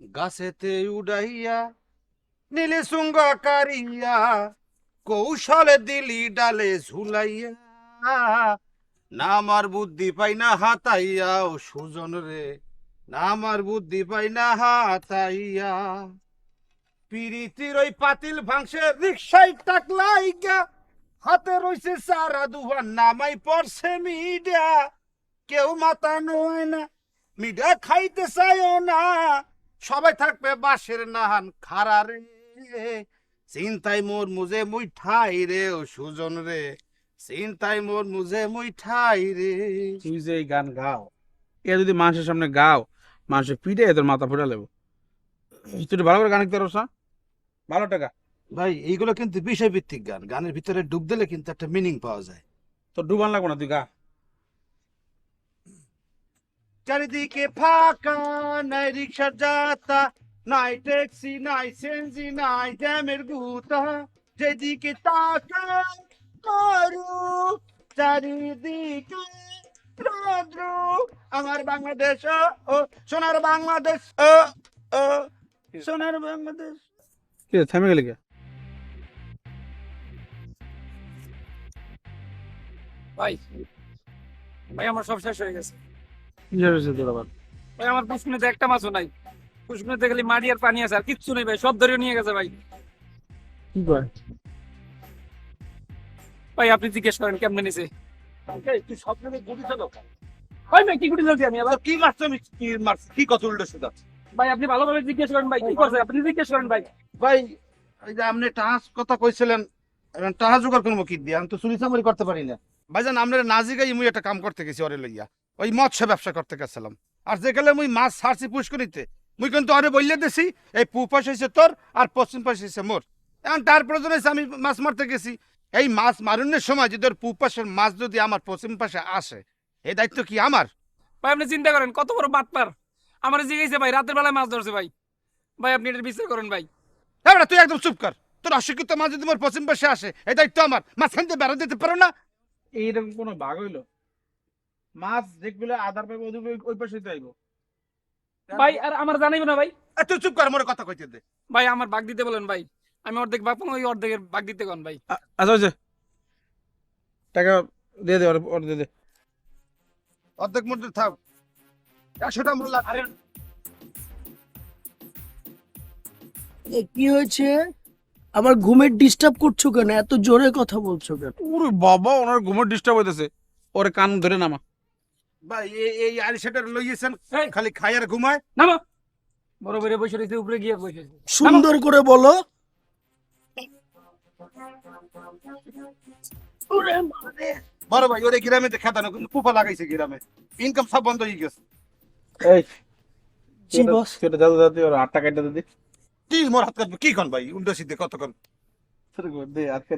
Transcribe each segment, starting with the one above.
গাছেতে উড়াইয়া, নীলে সুঙ্গ কারিয়া কৌশলে দিলি ডালে ঝুলাইয়া। না আমার বুদ্ধি পাই না হাতাইয়া, ও সুজন রে, না আমার বুদ্ধি পাই না হাতাইয়া। পিরিতির ওই পাতিল ভাঙছে, রিক্সায় টাকলাইগা হাতে রইছে সারা দুহার নামাই পড়ছে মিডিয়া। কেউ মাথা নয় না, মিডিয়া খাইতে চাইও না। সবাই থাকবে বাঁশের নাহান খারা রে। চিন্তাই মোর মুজে মুই ঠাই রে ও সুজন রে। চিন্তাই মোর মুজে মুই ঠাই রে। তুই যে গান গাও এ যদি মানুষের সামনে গাও মানুষের পিঠে এদের মাথা ফুটা লেবো। তুই ভালো করে গান লিখতে পারছ না ভালো টাকা। ভাই এইগুলো কিন্তু বিষয়ভিত্তিক গান। গানের ভিতরে ডুব দিলে কিন্তু একটা মিনিং পাওয়া যায়। তোর ডুবান লাগবো না তুই গা। চারিদিকে ফাঁকা নাই রিক্সা যাতা নাই ট্যাক্সি নাই সেনজি নাই জ্যামের গুতা যেদিকে তাকা করু চারিদিকে রৌদ্র। আমার বাংলাদেশ ও, সোনার বাংলাদেশ ও ও সোনার বাংলাদেশ। কি থেমে কে? ভাই ভাই আমার সব শেষ হয়ে গেছে। ভাই আমার পুষ্কুনিতে একটা মাছও নাই। পুষ্কুনিতে খালি মাটি আর পানি আছে আর কিচ্ছু নেই ভাই সব ধরে নিয়ে গেছে ভাই। কি কয়? ভাই আপনি জিজ্ঞেস করেন কেমনে নিছে? তুই গুলি চালো ভাই ভাই কি গুটি চলছি আমি? আবার কি মারছো আমি? কি মারছি? কি কত উল্টো সেটা ভাই আপনি ভালোভাবে জিজ্ঞেস করেন ভাই কি করছে? আপনি জিজ্ঞেস করেন ভাই। ভাই এই যে আপনি টাহাজ কথা কইছিলেন এখন টাহা জোগাড় করব কি দিয়ে? আমি তো চুরি চামারি করতে পারি না। ভাইজান আপনার নাজিগাই মুই একটা কাম করতে গেছি ওরে লইয়া। ওই মৎস্য ব্যবসা করতে গেছিলাম। আর যেখানে মুই মাছ ছাড়ছি পুষ্করিতে মুই কিন্তু ওরে বললে দিছি এই পূব পাশ হয়েছে তোর আর পশ্চিম পাশ হয়েছে মোর। এখন তার প্রয়োজন হয়েছে আমি মাছ মারতে গেছি। এই মাছ মারুনের সময় যদি ওর পূব পাশের মাছ যদি আমার পশ্চিম পাশে আসে এই দায়িত্ব কি আমার? ভাই আপনি চিন্তা করেন কত বড় বাটপার। আমার জিজ্ঞেসে ভাই রাতের বেলায় মাছ ধরছে ভাই। ভাই আপনি এটা বিচার করেন ভাই। হ্যাঁ তুই একদম চুপ কর। তোর অশিক্ষিত মাছ যদি মোর পশ্চিম পাশে আসে এই দায়িত্ব আমার। মাঝখান দিয়ে বেড়া দিতে পারো না? এইরকম কোনো ভাগ হইল? মাছ দেখবিলে আধার পাইবো ওই ওই পাশে তো আইবো। ভাই আর আমার জানাইবে না ভাই? এ, তুই চুপ কর মোর কথা কইতে দে। ভাই আমার ভাগ দিতে বলেন ভাই। আমি অর্ধেক ভাগ পাবো, ওই অর্ধেকের ভাগ দিতে কোন ভাই। আ- আচ্ছা টাকা দিয়ে দে ওর ওর দিয়ে দে। অর্ধেক মধ্যে থাক একশোটা মূল্য আরে কি হয়েছে? আমার ঘুমের ডিস্টার্ব করছ কেন? এত জোরে কথা বলছো কেন? ওরে বাবা ওনার ঘুমের ডিস্টার্ব হইতেছে। ওরে কান ধরে নামা। ভাই এই আলিশাটা লইয়েছেন। খালি খায় আর ঘুমায়। নামো। বড় বেড়ে বসে রয়েছে উপরে গিয়ে বসে সুন্দর করে বলো। বড় ভাই ওরে গ্রামে তো খেতানো কিন্তু কুপা লাগাইছে গ্রামে। ইনকাম সব বন্ধ হয়ে গেছে। এই। জি বস। সেটা দাদু দাদু ওর আটটা কাটতে দে কি মোর হাত কাটবে। কি কন ভাই উল্টো সিদ্ধে কত কন? দে আটকে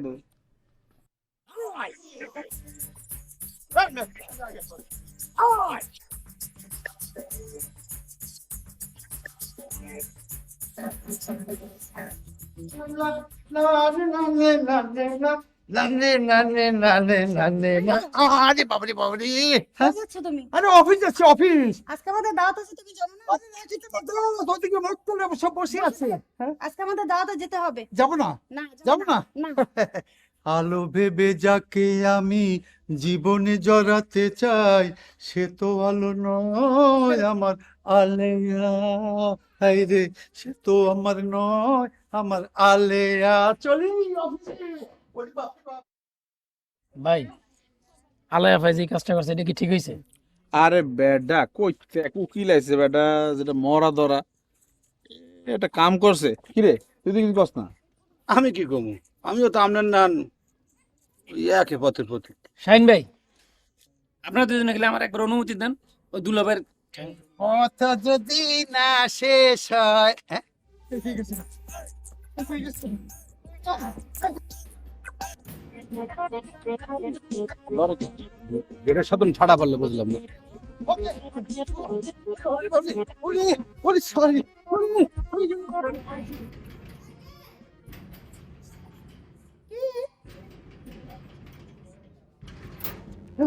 দে আরে বাবারে বাবারে কোথায় যাচ্ছ তুমি আরে অফিস যাচ্ছে অফিস আজকে আমাদের দাওয়াত আছে তুমি যাব না? মুখ তুলে সব বসে আছে আজকে আমাদের দাওয়াতে যেতে হবে যাব না। না যাব না? না। আলো ভেবে যাকে আমি জীবনে জড়াতে চাই সে তো আলো নয় আমার আলেয়া। হাই রে সে তো আমার নয় আমার আলেয়া। চলি রে। ভাই আলেয়া ভাই যে কাজটা করছে এটা কি ঠিক হয়েছে আরে বেডা কইতে উকিল আইছে বেডা যেটা মরা ধরা। এটা কাম করছে। কিরে তুই তো কিছু কস না। আমি কি কমু? আমিও তো আপনার নান একে পথের প্রতি শাহিন ভাই আপনারা দুজনে গেলে আমার একবার অনুমতি দেন ওই দুলাভাইয়ের পথ যদি না শেষ হয় হ্যাঁ? যেটা সাধন ছাড়া পারলে বুঝলাম না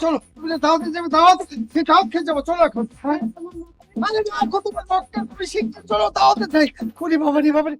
চলো দাওয়াতে যাবে দাওয়াত সে দাওয়াত খেয়ে যাব চলো এখন? আরে কত তুমি শিখতে চলো, দাওয়াতে যাই করি বাবা রে বাবা